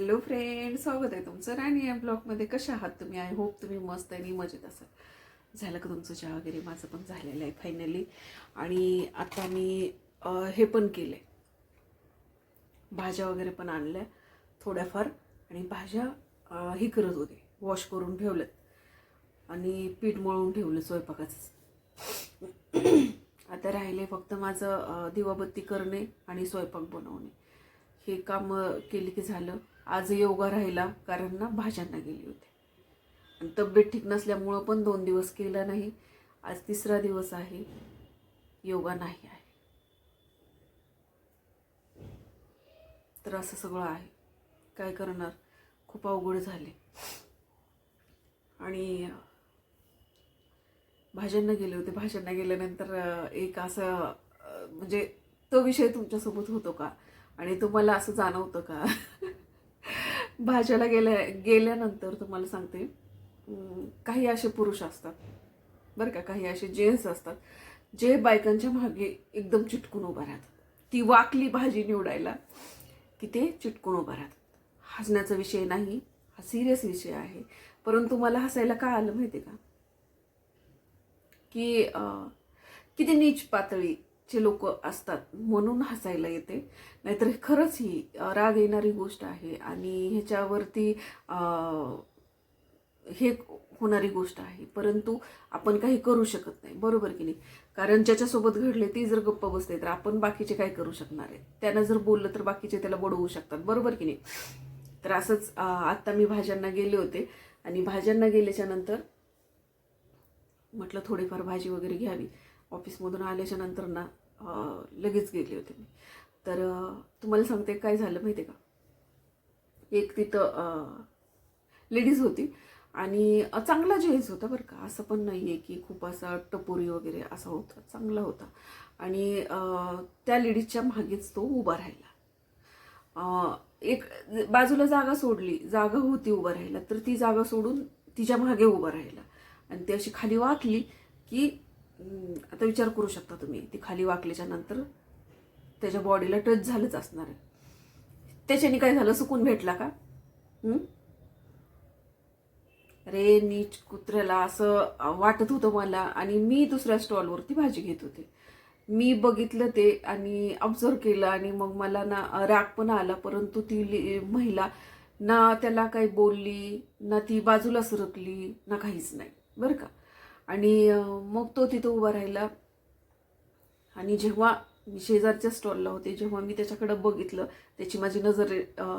Hello friend स्वागत आहे तुमचं राणी या ब्लॉगमध्ये कशा आहात तुम्ही? आय होप तुम्ही मस्त आणि मजेत असाल. झालं का तुमचं चहा वगैरे? माझं पण झालेलं आहे फायनली आणि आता मी हे पण केलं आहे भाज्या वगैरे पण आणल्या थोड्याफार. आणि भाज्या ही हे करत होते. वॉश करून ठेवल्यात. आणि पीठ मळून ठेवलं स्वयंपाकाचं. आता राहिले फक्त माझं दिवाबत्ती करणे आणि स्वयंपाक बनवणे. हे काम केली की झालं. आज योगा राहिला कारण ना भाज्यांना गेली होती. आणि तब्येत ठीक नसल्यामुळं पण दोन दिवस केला नाही. आज तिसरा दिवस आहे. योगा नाही आहे. तर असं सगळं आहे. काय करणार? खूप अवघड झाले. आणि भाज्यांना गेले होते. भाज्यांना गेल्यानंतर एक असं म्हणजे तो विषय तुमच्यासोबत होतो का? आणि तुम्हाला असं जाणवतं का? भाज्याला गेल्या गेल्यानंतर तुम्हाला सांगते काही असे पुरुष असतात बरं का काही असे जेन्ट्स असतात जे बायकांच्या मागे एकदम चिटकून उभा राहतात. ती वाकली भाजी निवडायला की ते चिटकून उभा राहतात. हसण्याचा विषय नाही हा सिरियस विषय आहे. परंतु मला हसायला का आलं माहिती आहे का की किती नीच पातळी चे लोक असतात म्हणून हसायला येते. नाहीतर खरंच ही राग येणारी गोष्ट आहे आणि ह्याच्यावरती हे होणारी गोष्ट आहे. परंतु आपण काही करू शकत नाही. बरोबर की नाही? कारण ज्याच्यासोबत घडले ती जर गप्प बसते तर आपण बाकीचे काय करू शकणार आहे त्यांना जर बोललं तर बाकीचे त्याला बडवू शकतात. बरोबर की नाही? तर असंच आत्ता मी भाज्यांना गेले होते आणि भाज्यांना गेल्याच्यानंतर म्हटलं थोडीफार भाजी वगैरे घ्यावी. ऑफिसमधून आल्याच्यानंतर ना लगेच गेले होते मी. तर तुम्हाला सांगते काय झालं माहिती आहे का? एक तिथं लेडीज होती आणि चांगला जेन्स होता बरं का. असं पण नाही आहे की खूप असा टपोरी वगैरे असा होता चांगला होता. आणि त्या लेडीजच्या मागेच तो उभा राहिला. एक बाजूला जागा सोडली. जागा होती उभा राहिला तर ती जागा सोडून तिच्यामागे उभा राहिला. आणि ती अशी खाली वाकली की आता विचार करू शकता तुम्ही ती खाली वाकल्याच्या नंतर त्याच्या बॉडीला टच झालंच असणार आहे. त्याच्याने काय झालं सुकून भेटला का? अरे नीच कुत्र्याला असं वाटत होतं मला आणि मी दुसऱ्या स्टॉलवरती भाजी घेत होते. मी बघितलं ते आणि ऑब्झर्व केलं आणि मग मला ना राग पण आला परंतु ती महिला ना त्याला काही बोलली ना ती बाजूला सरकली ना काहीच नाही. बरं का? आणि मग तो तिथं उभा राहिला. आणि जेव्हा मी शेजारच्या स्टॉलला होते जेव्हा मी त्याच्याकडं बघितलं त्याची माझी नजर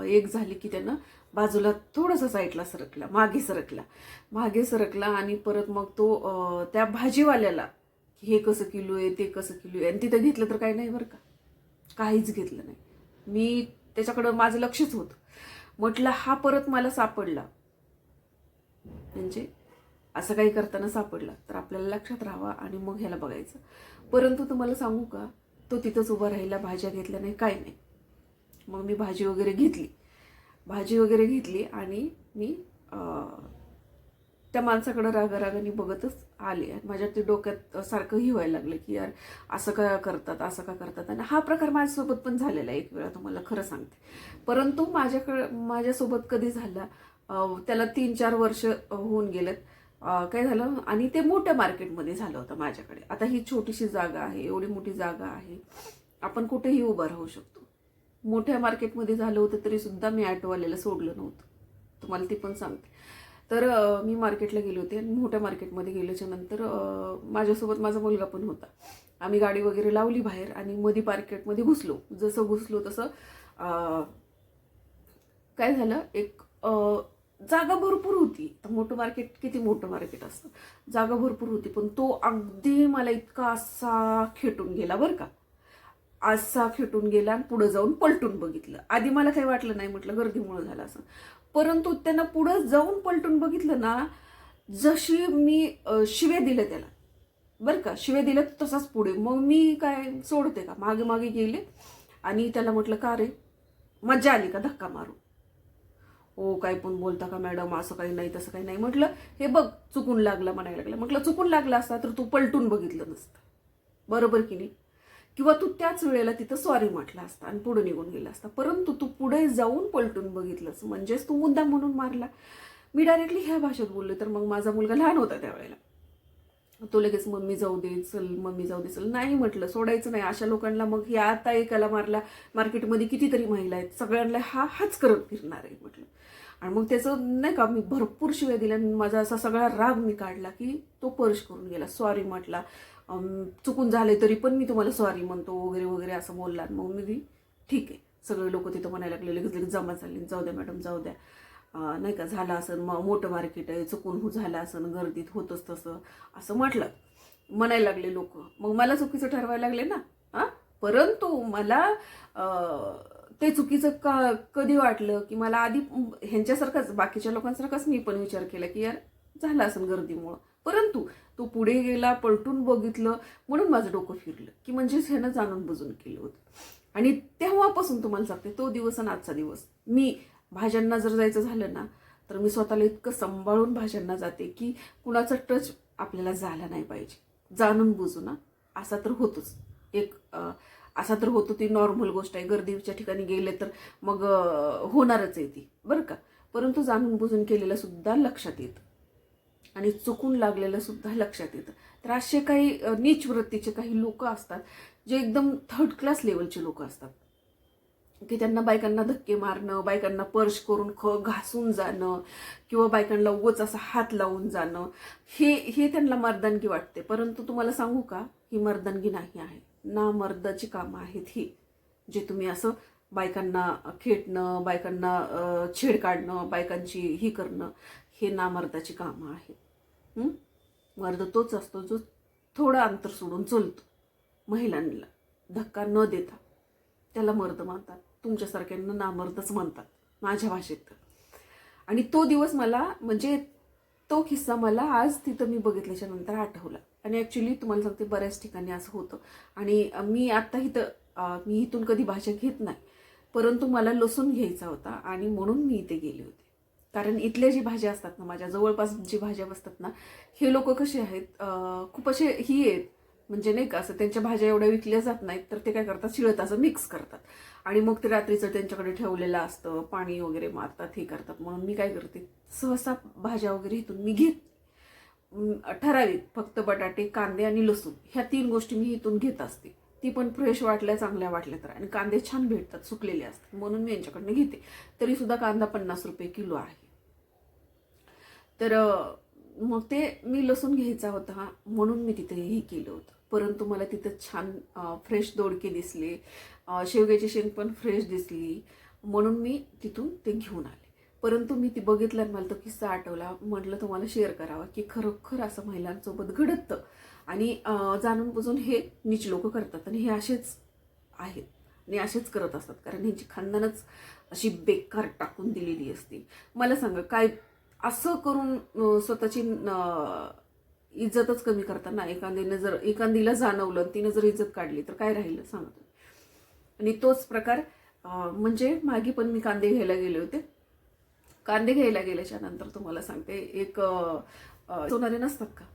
एक झाली की त्यानं बाजूला थोडासा साईडला सरकला मागे सरकला. मागे सरकला आणि परत मग तो त्या भाजीवाल्याला हे कसं किलो आहे ते कसं किलो आहे आणि तिथं घेतलं तर काही नाही बरं का. काहीच घेतलं नाही. मी त्याच्याकडं माझं लक्षच होतं. म्हटलं हा परत मला सापडला. म्हणजे असं काही करताना सापडला. तर आपल्याला लक्षात राहावा आणि मग ह्याला बघायचं. परंतु तुम्हाला सांगू का तो तिथंच उभा राहिला भाज्या घेतल्या नाही काय नाही. मग मी भाजी वगैरे घेतली. भाजी वगैरे घेतली आणि मी त्या माणसाकडं रागारागाने बघतच आले. आणि माझ्या ते डोक्यात सारखंही व्हायला लागलं की यार असं का करतात असं का करतात. आणि हा प्रकार माझ्यासोबत पण झालेला एक वेळा तुम्हाला खरं सांगते. परंतु माझ्याकडं माझ्यासोबत कधी झाला त्याला तीन चार वर्ष होऊन गेलेत. काय झालं? आणि ते मोठ्या मार्केटमध्ये झालं होतं माझ्याकडे. आता ही छोटीशी जागा आहे एवढी मोठी जागा आहे. आपण कुठेही उभं राहू शकतो. मोठ्या मार्केटमध्ये झालं होतं तरी सुद्धा मी ॲटोवाल्याला सोडलं नव्हतं. तुम्हाला ती पण सांगते. तर मी मार्केटला गेले होते आणि मोठ्या मार्केटमध्ये गेल्याच्यानंतर माझ्यासोबत माझा मुलगा पण होता. आम्ही गाडी वगैरे लावली बाहेर आणि मध्ये मार्केटमध्ये घुसलो. जसं घुसलो तसं काय झालं? एक जागा भरपूर होती. तर मोठं मार्केट किती मोठं मार्केट असतं? जागा भरपूर होती पण तो अगदी मला इतका असा खेटून गेला बरं का. असा खेटून गेला आणि पुढं जाऊन पलटून बघितलं. आधी मला काही वाटलं नाही म्हटलं गर्दीमुळं झालं असं. परंतु त्यांना पुढं जाऊन पलटून बघितलं ना जशी मी शिवे शिव्या दिल्या त्याला. बरं का शिव्या दिल्या तसाच पुढे. मग मी काय सोडते का? मागे मागे गेले आणि त्याला म्हटलं का रे? मजा आली का धक्का मारू ओ काय पण बोलता का मॅडम? असं काही नाही तसं काही नाही. म्हटलं हे बघ चुकून लागला म्हणायला लागलं. म्हटलं चुकून लागला असता तर तू पलटून बघितलं नसतं. बरोबर की नाही? किंवा तू त्याच वेळेला तिथं सॉरी म्हटला असता आणि पुढे निघून गेला असता. परंतु तू पुढे जाऊन पलटून बघितलंस. म्हणजेच तू मुद्दा म्हणून मारला. मी डायरेक्टली ह्या भाषेत बोलले तर मग माझा मुलगा लहान होता त्यावेळेला. तो लगेच मम्मी जाऊ दे चल मम्मी जाऊ दे चल. नाही म्हटलं सोडायचं नाही. अशा लोकांना मग हे आता एकाला मारला मार्केटमध्ये कितीतरी महिला आहेत. सगळ्यांना हा हाच करत फिरणार आहे म्हटलं. आणि मग त्याचं नाही का मी भरपूर शिव्या दिल्या. आणि माझा असा सगळा राग मी काढला की तो पर्श करून गेला. सॉरी म्हटला. चुकून झाले तरी पण मी तुम्हाला सॉरी म्हणतो वगैरे वगैरे असं बोलला. आणि मग मी ठीक आहे. सगळे लोक तिथं म्हणायला लागले लगेच लगेच जमा चालले जाऊ द्या मॅडम जाऊ द्या. नाही का झालं असं म मोठं मार्केट आहे चुकून हो झालं असं गर्दीत होतंच तसं असं म्हटलं. म्हणायला लागले लोक. मग मला चुकीचं ठरवायला लागले ना? हां? परंतु मला ते चुकीचं का कधी वाटलं की मला आधी ह्यांच्यासारखंच बाकीच्या लोकांसारखाच मी पण विचार केला की यार झालं असं गर्दीमुळं. परंतु तो पुढे गेला पलटून बघितलं म्हणून माझं डोकं फिरलं की म्हणजेच ह्यानं जाणून बुजून केलं होतं. आणि तेव्हापासून तुम्हाला सांगते तो दिवस आणि आजचा दिवस. मी भाज्यांना जर जायचं झालं ना तर मी स्वतःला इतकं सांभाळून भाज्यांना जाते की कुणाचा टच आपल्याला झाला नाही पाहिजे. जाणून बुजू ना असा तर होतोच. एक असा तर होतो ती नॉर्मल गोष्ट आहे. गर्दीच्या ठिकाणी गेले तर मग होणारच आहे ती. बरं का? परंतु जाणून बुजून केलेलं सुद्धा लक्षात येतं. आणि चुकून लागलेलं सुद्धा लक्षात येतं. तर असे काही नीच वृत्तीचे काही लोक असतात जे एकदम थर्ड क्लास लेवलचे लोक असतात. की त्यांना बायकांना धक्के मारणं बायकांना पर्श करून ख घासून जाणं किंवा बायकांना उगच असा हात लावून जाणं हे हे त्यांना मर्दानगी वाटते. परंतु तुम्हाला सांगू का ही मर्दानगी नाही आहे. ना मर्दाची कामं आहेत ही जे तुम्ही असं बायकांना खेटणं बायकांना छेड काढणं बायकांची ही करणं हे नामर्दाची कामं आहेत. मर्द तोच असतो जो थोडं अंतर सोडून चलतो महिलांना. धक्का न देता. त्याला मर्द मानतात. तुमच्यासारख्यांना नामर्दच म्हणतात माझ्या भाषेत तर. आणि तो दिवस मला म्हणजे तो किस्सा मला आज तिथं मी बघितल्याच्या नंतर आठवला. आणि ॲक्च्युली तुम्हाला सांगते बऱ्याच ठिकाणी असं होतं. आणि मी आत्ता इथं मी इथून कधी भाज्या घेत नाही परंतु मला लसूण घ्यायचा होता आणि म्हणून मी इथे गेले होते. कारण इथल्या जी भाज्या असतात ना माझ्या जवळपास जी भाज्या बसतात ना हे लोक कसे आहेत खूप असे ही आहेत. म्हणजे नाही का असं त्यांच्या भाज्या एवढ्या विकल्या जात नाहीत तर ते काय करतात? शिळताचं मिक्स करतात. आणि मग ते रात्रीचं त्यांच्याकडे ठेवलेलं असतं पाणी वगैरे मारतात हे करतात. म्हणून मी काय करते? सहसा भाज्या वगैरे इथून मी घेत ठराविक फक्त बटाटे कांदे आणि लसूण ह्या तीन गोष्टी मी इथून घेत असते. ती पण फ्रेश वाटल्या चांगल्या वाटल्या तर. आणि कांदे छान भेटतात सुकलेले असतात म्हणून मी यांच्याकडनं घेते. तरी सुद्धा कांदा पन्नास रुपये किलो आहे. तर मग ते मी लसूण घ्यायचा होता म्हणून मी तिथे हे केलं होतं. परंतु मला तिथं छान फ्रेश दोडके दिसले. शेवग्याची शेंग पण फ्रेश दिसली. म्हणून मी तिथून ते घेऊन आले. परंतु मी ती बघितलं आणि मला तो किस्सा आठवला. म्हटलं तुम्हाला शेअर करावा की खरोखर असं महिलांसोबत घडतं. आणि जाणून बुजून हे नीच लोक करतात आणि हे असेच आहेत. आणि असेच करत असतात. कारण ह्यांची खानदानच अशी बेकार टाकून दिलेली असते. मला सांगा काय असं करून स्वतःची इज्जतच कमी करताना एखादीनं जर एखादीला जाणवलं तिनं जर इज्जत काढली तर काय राहिलं? सांगा तुम्ही. आणि तोच प्रकार म्हणजे मागे पण मी कांदे घ्यायला गेले होते. कांदे घ्यायला गेल्याच्यानंतर तुम्हाला सांगते एक सोनारे नसतात का?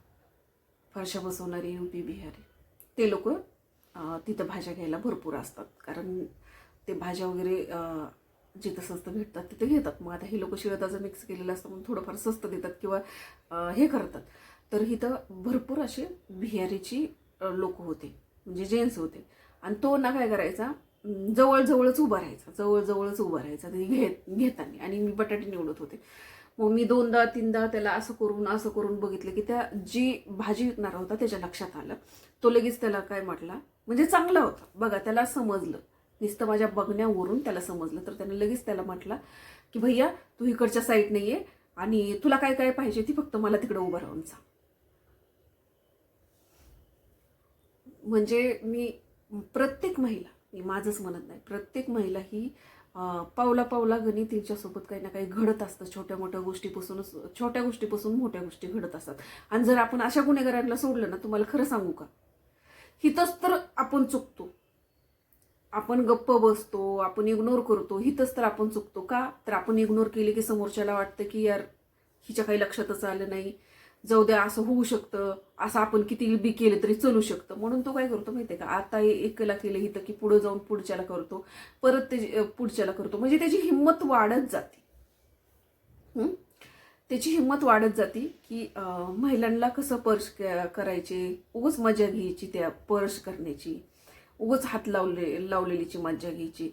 फरशा बसवणारे युपी बिहारी. ते लोक तिथं भाज्या घ्यायला भरपूर असतात. कारण ते भाज्या वगैरे जिथं स्वस्त भेटतात तिथे घेतात. मग आता हे लोक शिळताचं मिक्स केलेलं असतं म्हणून थोडंफार स्वस्त देतात किंवा हे करतात. तर इथं भरपूर असे बिहारीची लोक होते. म्हणजे जेंट्स होते. आणि तो ना काय करायचा जवळजवळच उभा राहायचा. जवळजवळच उभा राहायचा. ते घेत घेताना. आणि मी बटाटे निवडत होते. मग मी दोनदा तीनदा त्याला असं करून असं करून बघितलं की त्या जी भाजी विकणारा होता त्याच्या लक्षात आलं. तो लगेच त्याला काय म्हटला म्हणजे चांगला होता. बघा त्याला समजलं. नुसतं माझ्या बघण्यावरून त्याला समजलं. तर त्याने लगेच त्याला म्हटला की भैया तू इकडच्या साईडने ये आणि तुला काय काय पाहिजे ती फक्त मला तिकडे उभं राहून सांग. म्हणजे मी प्रत्येक महिला मी माझंच म्हणत नाही प्रत्येक महिला ही पावला पावला गणी तिच्यासोबत काही ना काही घडत असतं. छोट्या मोठ्या गोष्टीपासूनच छोट्या गोष्टीपासून मोठ्या गोष्टी घडत असतात. आणि जर आपण अशा गुन्हेगारांना सोडलं ना तुम्हाला खरं सांगू का? हिथंच तर आपण चुकतो. आपण गप्प बसतो आपण इग्नोर करतो हिथंच तर आपण चुकतो का? तर आपण इग्नोर केले की समोरच्याला वाटतं की यार हिच्या काही लक्षातच आलं नाही. जाऊ द्या असं होऊ शकतं असं आपण किती बी केलं तरी चलू शकतं. म्हणून तो काय करतो माहिती आहे का आता एकला केलं इथं की पुढं जाऊन पुढच्याला करतो परत ते पुढच्याला करतो. म्हणजे त्याची हिंमत वाढत जाते. त्याची हिंमत वाढत जाते की महिलांना कसं पर्स करायचे उगच मजा घ्यायची त्या पर्स करण्याची उगच हात लावले लावलेलीची मज्जा घ्यायची.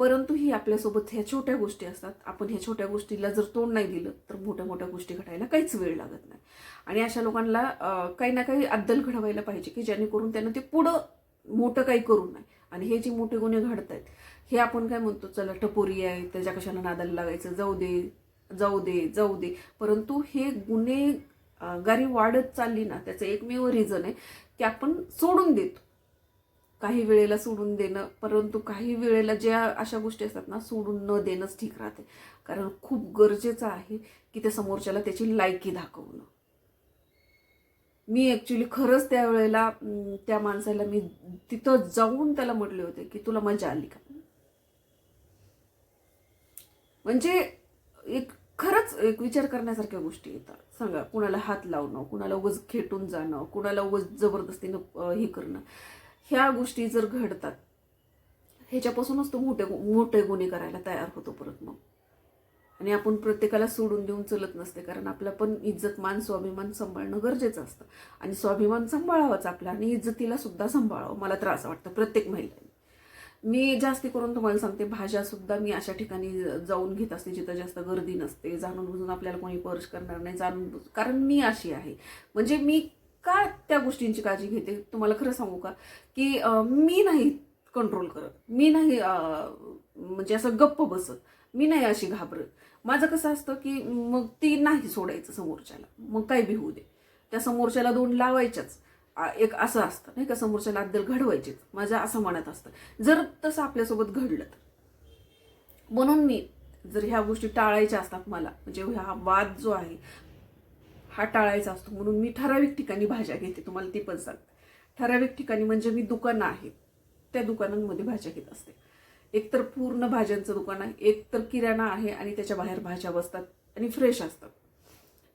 परंतु ही आपल्यासोबत ह्या छोट्या गोष्टी असतात. आपण ह्या छोट्या गोष्टीला जर तोंड नाही दिलं तर मोठ्या मोठ्या गोष्टी घडायला काहीच वेळ लागत नाही. आणि अशा लोकांना काही ना काही अद्दल घडवायला पाहिजे की जेणेकरून त्यांना ते पुढं मोठं काही करू नये. आणि हे जे मोठे गुन्हे घडत आहेत हे आपण काय म्हणतो चला टपोरी आहे त्याच्या कशाला नादाला लागायचं जाऊ दे जाऊ दे जाऊ दे. परंतु हे गुन्हेगारी वाढत चालली ना त्याचं एकमेव रिझन आहे की आपण सोडून देतो. काही वेळेला सोडून देणं परंतु काही वेळेला ज्या अशा गोष्टी असतात ना सोडून न देणंच ठीक राहते. कारण खूप गरजेचं आहे की त्या समोरच्याला त्याची लायकी दाखवणं. मी ॲक्च्युली खरंच त्या वेळेला त्या माणसाला मी तिथं जाऊन त्याला म्हटले होते की तुला मजा आली का? म्हणजे एक खरंच एक विचार करण्यासारख्या गोष्टी येतात. सांगा कुणाला हात लावणं कुणाला उगच खेटून जाणं कुणाला उगच जबरदस्तीनं हे करणं. ह्या गोष्टी जर घडतात ह्याच्यापासूनच तो मोठे मोठे गुन्हे करायला तयार होतो परत मग. आणि आपण प्रत्येकाला सोडून देऊन चलत नसते कारण आपला पण इज्जत मान स्वाभिमान सांभाळणं गरजेचं असतं. आणि स्वाभिमान सांभाळावाच आपला आणि इज्जतीला सुद्धा सांभाळावं मला त्रास वाटतं प्रत्येक महिलाने. मी जास्ती करून तुम्हाला सांगते भाज्यासुद्धा मी अशा ठिकाणी जाऊन घेत असते जिथं जास्त गर्दी नसते जाणून बुजून आपल्याला कोणी पर्श करणार नाही जाणून कारण मी अशी आहे. म्हणजे मी का त्या गोष्टींची काळजी घेते? तुम्हाला खरं सांगू का? की मी नाही कंट्रोल करत. मी नाही म्हणजे असं गप्प बसत. मी नाही अशी घाबरत. माझं कसं असतं की मग ती नाही सोडायचं समोरच्याला. मग काय बी होऊ दे. त्या समोरच्याला दोन लावायच्याच. एक असं असतं नाही का? समोरच्याला अद्दल घडवायचीच. माझं असं म्हणत असतं. जर तसं आपल्यासोबत घडलं तर. म्हणून मी जर ह्या गोष्टी टाळायच्या असतात मला म्हणजे हा वाद जो आहे हा टाळायचा असतो. म्हणून मी ठराविक ठिकाणी भाज्या घेते. तुम्हाला ती पण सांगते. ठराविक ठिकाणी म्हणजे मी दुकानं आहेत. त्या दुकानांमध्ये भाज्या घेत असते. एक तर पूर्ण भाज्यांचं दुकान आहे. एक तर किराणा आहे आणि त्याच्या बाहेर भाज्या बसतात आणि फ्रेश असतात.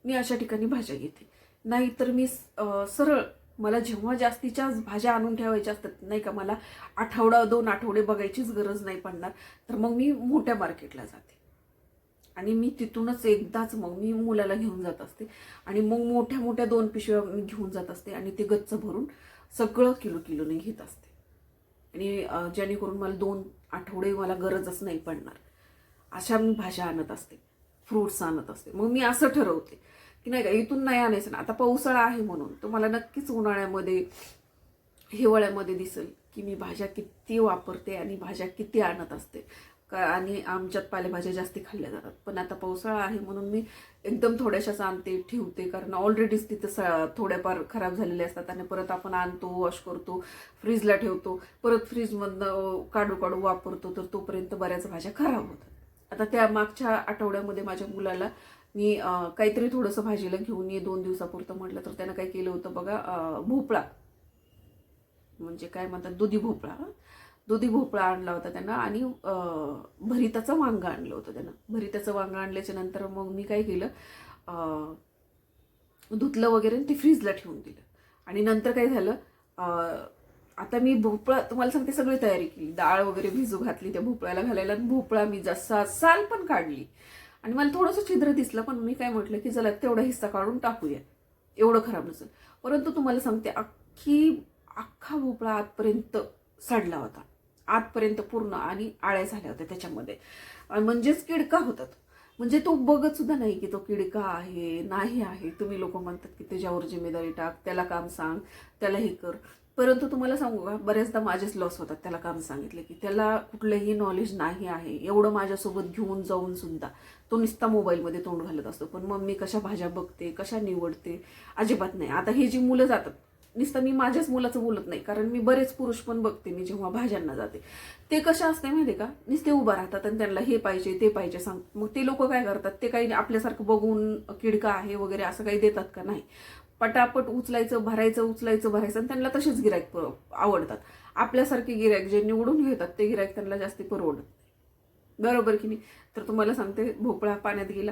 मी अशा ठिकाणी भाज्या घेते. नाही तर मी सरळ मला जेव्हा जास्तीच्या भाज्या आणून ठेवायच्या असतात नाही का मला आठवडा दोन आठवडे बघायचीच गरज नाही पडणार तर मग मी मोठ्या मार्केटला जाते. आणि मी तिथूनच एकदाच मग मी मुलाला घेऊन जात असते. आणि मग मोठ्या मोठ्या दोन पिशव्या मी घेऊन जात असते आणि ते गच्च भरून सगळं किलो किलोने घेत असते. आणि जेणेकरून मला दोन आठवडे मला गरजच नाही पडणार. अशा मी भाज्या आणत असते. फ्रुट्स आणत असते. मग मी असं ठरवते की नाही का इथून नाही आणायचं ना. आता पावसाळा आहे म्हणून तुम्हाला नक्कीच उन्हाळ्यामध्ये हिवाळ्यामध्ये दिसेल की मी भाज्या किती वापरते आणि भाज्या किती आणत असते. का आणि आमच्यात पालेभाज्या जास्ती खाल्ल्या जातात. पण आता पावसाळा आहे म्हणून मी एकदम थोड्याशाच आणते ठेवते. कारण ऑलरेडीच तिथं स थोड्याफार खराब झालेल्या असतात आणि परत आपण आणतो वॉश करतो फ्रीजला ठेवतो. परत फ्रीजमधनं काढू काढू वापरतो तर तोपर्यंत बऱ्याच भाज्या खराब होतात. आता त्या मागच्या आठवड्यामध्ये माझ्या मुलाला मी काहीतरी थोडंसं भाजीला घेऊन ये दोन दिवसापुरतं म्हटलं तर त्यानं काय केलं होतं बघा भोपळा. म्हणजे काय म्हणतात दुधी भोपळा. दुधी भोपळा आणला होता त्यांना आणि भरिताचं वांगं आणलं होतं त्यानं. भरिताचं वांगं आणल्याच्या नंतर मग मी काय केलं धुतलं वगैरे आणि ते फ्रीजला ठेवून दिलं. आणि नंतर काय झालं आता मी भोपळा तुम्हाला सांगते सगळी तयारी केली. डाळ वगैरे भिजू घातली त्या भोपळ्याला घालायला भोपळा मी जसा साल पण काढली. आणि मला थोडंसं छिद्र दिसलं पण मी काय म्हटलं की चला तेवढा हिस्सा काढून टाकूया. एवढं खराब नसेल. परंतु तुम्हाला सांगते अख्खी अख्खा भोपळा आतपर्यंत सडला होता. आतपर्यंत पूर्ण आणि आळ्या झाल्या होत्या त्याच्यामध्ये. म्हणजेच किडका होता तो म्हणजे तो बघत सुद्धा नाही की तो किडका आहे नाही आहे. तुम्ही लोक म्हणतात की त्याच्यावर जिम्मेदारी टाक त्याला काम सांग त्याला हे कर. परंतु तुम्हाला सांगू का बऱ्याचदा माझेच लॉस होतात त्याला काम सांगितले की त्याला कुठलंही नॉलेज नाही आहे. एवढं माझ्यासोबत घेऊन जाऊन सुद्धा तो नुसता मोबाईलमध्ये तोंड घालत असतो. पण मम्मी कशा भाज्या बघते कशा निवडते अजिबात नाही. आता हे जी मुलं जातात नुसतं मी माझ्याच मुलाचं बोलत नाही कारण मी बरेच पुरुष पण बघते मी जेव्हा भाज्यांना जाते. ते कसे असते माहिती का? नुसते उभं राहतात आणि त्यांना हे पाहिजे ते पाहिजे सांग. मग ते लोक काय करतात? ते काही आपल्यासारखं बघून किडका आहे वगैरे असं काही देतात का? नाही. पटापट उचलायचं भरायचं उचलायचं भरायचं आणि त्यांना तसेच गिरायक आवडतात. आपल्यासारखे गिरायक जे निवडून घेतात ते गिरायक त्यांना जास्ती परवडत नाही. बरोबर की नाही? तर तुम्हाला सांगते भोपळा पाण्यात गेला.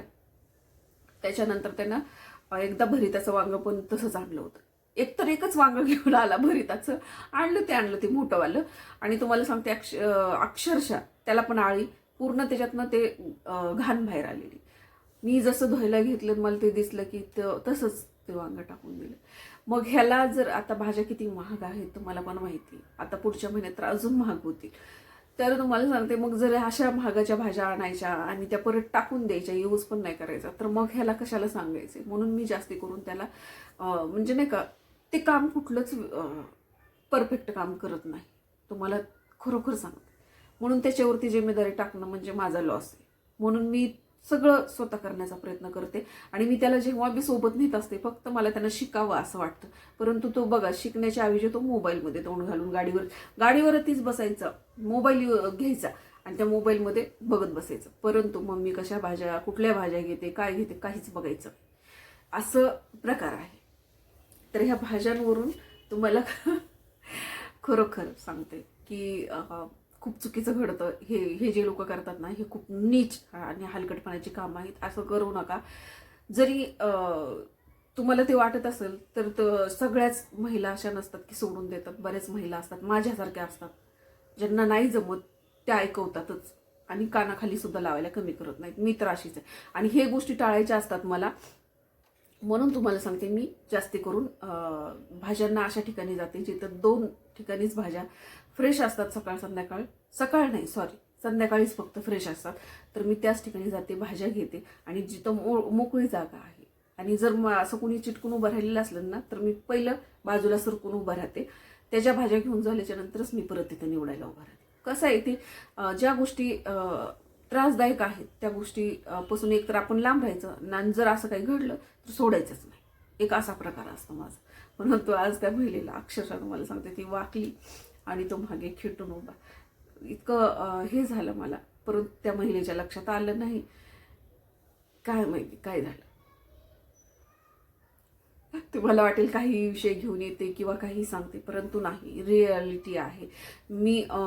त्याच्यानंतर त्यांना एकदा भरिताचं वांग पण तसंच आणलं होतं. एकतर एकच वांग घेऊन आला भरिताचं. आणलं ते आणलं ते मोठंवालं. आणि तुम्हाला सांगते अक्ष अक्षरशः त्याला पण आळी पूर्ण त्याच्यातनं ते घाण बाहेर आलेली. मी जसं धुवायला घेतलं मला ते दिसलं की तसंच ते वांगं टाकून दिलं. मग ह्याला जर आता भाज्या किती महाग आहेत तुम्हाला पण माहिती आता पुढच्या महिन्यात तर अजून महाग होतील. तर तुम्हाला सांगते मग जर अशा महागाच्या भाज्या आणायच्या आणि त्या परत टाकून द्यायच्या यूज पण नाही करायचा तर मग ह्याला कशाला सांगायचे म्हणून मी जास्ती करून त्याला म्हणजे नाही का ते काम कुठलंच परफेक्ट काम करत नाही. तुम्हाला खरोखर सांगते. म्हणून त्याच्यावरती जिम्मेदारी टाकणं म्हणजे माझा लॉस आहे. म्हणून मी सगळं स्वतः करण्याचा प्रयत्न करते. आणि मी त्याला जेव्हा बी सोबत नेत असते फक्त मला त्यांना शिकावं असं वाटतं. परंतु तो बघा शिकण्याच्या ऐवजी तो मोबाईलमध्ये तोंड घालून गाडीवर गाडीवरतीच बसायचा. मोबाईल घ्यायचा आणि त्या मोबाईलमध्ये बघत बसायचं. परंतु मम्मी कशा भाज्या कुठल्या भाज्या घेते काय घेते काहीच बघायचं. असं प्रकार आहे. तर ह्या भाज्यांवरून तुम्हाला खरोखर सांगते की खूप चुकीचं घडतं. हे हे जे लोक करतात ना हे खूप नीच आणि हलकटपणाची कामं आहेत. असं करू नका. जरी तुम्हाला ते वाटत असेल तर सगळ्याच महिला अशा नसतात की सोडून देतात. बऱ्याच महिला असतात माझ्यासारख्या असतात. ज्यांना नाही जमत त्या ऐकवतातच. आणि कानाखाली सुद्धा लावायला कमी करत नाहीत. मी तर अशीच आहे. आणि हे गोष्टी टाळायच्या असतात मला म्हणून तुम्हाला सांगते मी जास्ती करून भाज्यांना अशा ठिकाणी जाते जिथं दोन ठिकाणीच भाज्या फ्रेश असतात सकाळ संध्याकाळ. सकाळ नाही सॉरी संध्याकाळीच फक्त फ्रेश असतात. तर मी त्याच ठिकाणी जाते भाज्या घेते. आणि जिथं मो मोकळी जागा आहे. आणि जर म असं कोणी चिटकून उभं राहिलेलं असलं ना तर मी पहिलं बाजूला सरकून उभं राहते. त्याच्या भाज्या घेऊन झाल्याच्या नंतरच मी परत तिथं निवडायला उभं राहते. कसं आहे ते ज्या गोष्टी त्रासदायक आहेत त्या गोष्टी पासून एकतर आपण लांब राहायचं आणि जर असं काही घडलं तर सोडायचंच नाही. एक असा प्रकार असतो माझा. परंतु आज त्या महिलेला अक्षरशः तुम्हाला सांगते ती वाकली आणि तो मागे खिटून उभा. इतकं हे झालं मला. परंतु त्या महिलेच्या लक्षात आलं नाही. काय माहिती काय झालं? तुम्हाला वाटेल काही विषय घेऊन येते किंवा काही सांगते परंतु नाही. रियालिटी आहे. मी आ...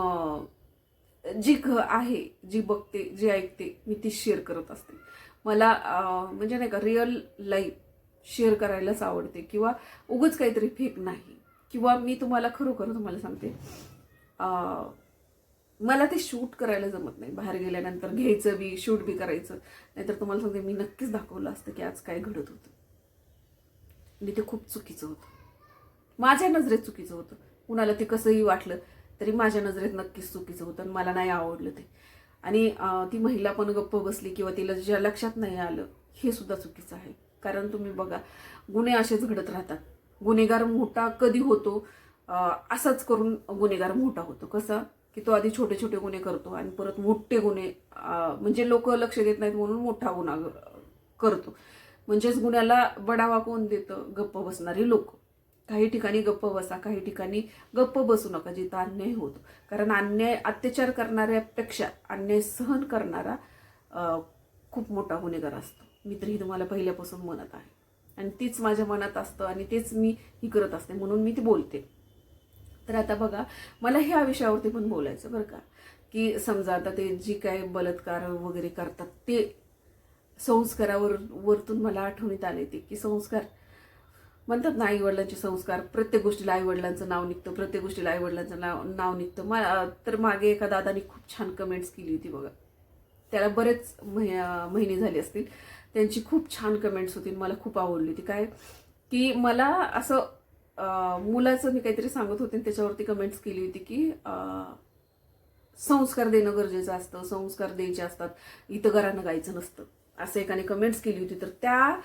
जी घ आहे जी बघते जी ऐकते मी ती शेअर करत असते. मला म्हणजे नाही का रिअल लाईफ शेअर करायलाच आवडते किंवा उगच काहीतरी फेक नाही. किंवा मी तुम्हाला खरोखर तुम्हाला सांगते मला ते शूट करायला जमत नाही. बाहेर गेल्यानंतर घ्यायचं बी शूट बी करायचं. नाहीतर तुम्हाला सांगते मी नक्कीच दाखवलं असतं की आज काय घडत होतं. आणि ते खूप चुकीचं होतं. माझ्या नजरेत चुकीचं होतं. कुणाला ते कसंही वाटलं तरी माझ्या नजरेत नक्कीच चुकीचं होतं आणि मला नाही आवडलं ते. आणि ती महिला पण गप्प बसली किंवा तिला ज्या लक्षात नाही आलं हे सुद्धा चुकीचं आहे. कारण तुम्ही बघा गुन्हे असेच घडत राहतात. गुन्हेगार मोठा कधी होतो असाच करून गुन्हेगार मोठा होतो. कसं? की तो आधी छोटे छोटे गुन्हे करतो आणि परत मोठे गुन्हे म्हणजे लोक लक्ष देत नाहीत म्हणून मोठा गुन्हा करतो. म्हणजेच गुन्ह्याला बढावा कोण देतं? गप्प बसणारे लोक. काही ठिकाणी गप्प बसा काही ठिकाणी गप्प बसू नका जिथं अन्याय होतो. कारण अन्याय अत्याचार करणाऱ्यापेक्षा अन्याय सहन करणारा खूप मोठा गुन्हेगार असतो. मी तर ही तुम्हाला पहिल्यापासून म्हणत आहे. आणि तीच माझ्या मनात असतं आणि तेच मी ही करत असते म्हणून मी ती बोलते. तर आता बघा मला ह्या विषयावरती पण बोलायचं बरं का? की समजा आता ते जी काय बलात्कार वगैरे करतात ते संस्कारावर वरतून मला आठवणीत आले ते की संस्कार म्हणतात ना आईवडिलांचे संस्कार प्रत्येक गोष्टीला आईवडिलांचं नाव निघतं प्रत्येक गोष्टीला आईवडिलांचं नाव नाव निघतं. मा तर मागे एका दादानी खूप छान कमेंट्स केली होती बघा. त्याला बरेच महि- महिने झाले असतील. त्यांची खूप छान कमेंट्स होती मला खूप आवडली होती. काय? की मला असं मुलाचं मी काहीतरी सांगत होते आणि त्याच्यावरती कमेंट्स केली होती की संस्कार देणं गरजेचं असतं संस्कार द्यायचे असतात इथं घरानं गायचं नसतं. असं एकाने कमेंट्स केली होती. तर त्या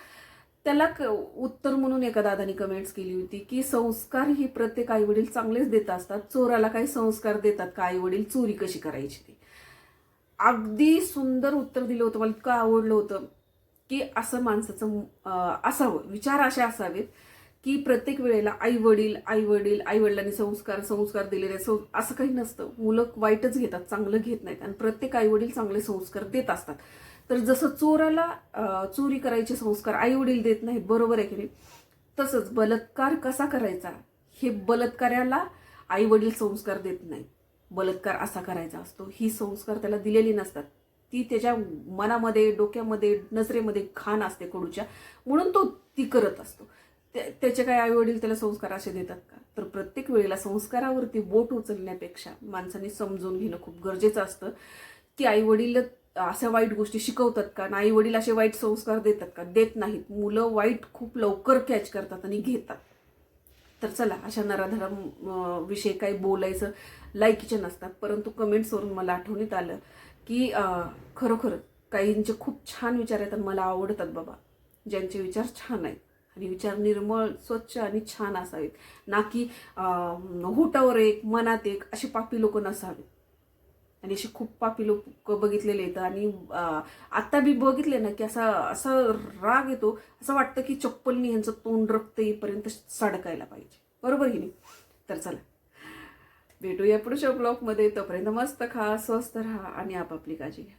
त्याला क- उत्तर म्हणून एका दादानी कमेंट्स केली होती की संस्कार ही प्रत्येक आईवडील चांगलेच देत असतात. चोराला काही संस्कार देतात का? आईवडील चोरी कशी करायची ती? अगदी सुंदर उत्तर दिलं होतं. मला इतकं आवडलं होतं की असं माणसाचं असावं. विचार असे असावेत की प्रत्येक वेळेला आई वडील आई वडील आई वडिलांनी संस्कार संस्कार दिलेले सं असं काही नसतं. मुलं वाईटच घेतात चांगलं घेत नाहीत. आणि प्रत्येक आई वडील चांगले संस्कार देत असतात. तर जसं चोराला चोरी करायचे संस्कार आई वडील देत नाहीत बरोबर आहे की नाही? तसंच बलात्कार कसा करायचा? हे बलात्काराला आई वडील संस्कार देत नाही बलात्कार असा करायचा असतो. ही संस्कार त्याला दिलेली नसतात. ती त्याच्या मनामध्ये डोक्यामध्ये नजरेमध्ये खाण असते कडूच्या. म्हणून तो ती करत असतो. त्या- त्याचे काय आई वडील त्याला संस्कार असे देतात का? तर प्रत्येक वेळेला संस्कारावरती बोट उचलण्यापेक्षा माणसाने समजून घेणं खूप गरजेचं असतं. की आई वडील अशा वाईट गोष्टी शिकवतात का? आई वडील असे वाईट संस्कार देतात का? देत नाहीत. मुलं वाईट खूप लवकर कॅच करतात आणि घेतात. तर चला अशा नराधरा विषयी काही बोलायचं लायकीचे नसतात. परंतु कमेंट्सवरून मला आठवणीत आलं की खरोखर काहींचे खूप छान विचार आहेत आणि मला आवडतात बाबा. ज्यांचे विचार छान आहेत. आणि विचार निर्मळ स्वच्छ आणि छान असावेत. ना की हुटावर होटावर एक मनात एक अशी पापी लोक नसावेत. आणि असे खूप पापी लोक बघितलेले आहेत. आणि आत्ता आता बी बघितले ना की असा असा राग येतो असं वाटतं की चप्पलनी ह्यांचं तोंड रक्त येईपर्यंत सडकायला पाहिजे. बरोबर की नाही? तर चला. भेटूया पुढच्या ब्लॉगमध्ये. तोपर्यंत मस्त खा स्वस्त राहा आणि आपापली काळजी घ्या.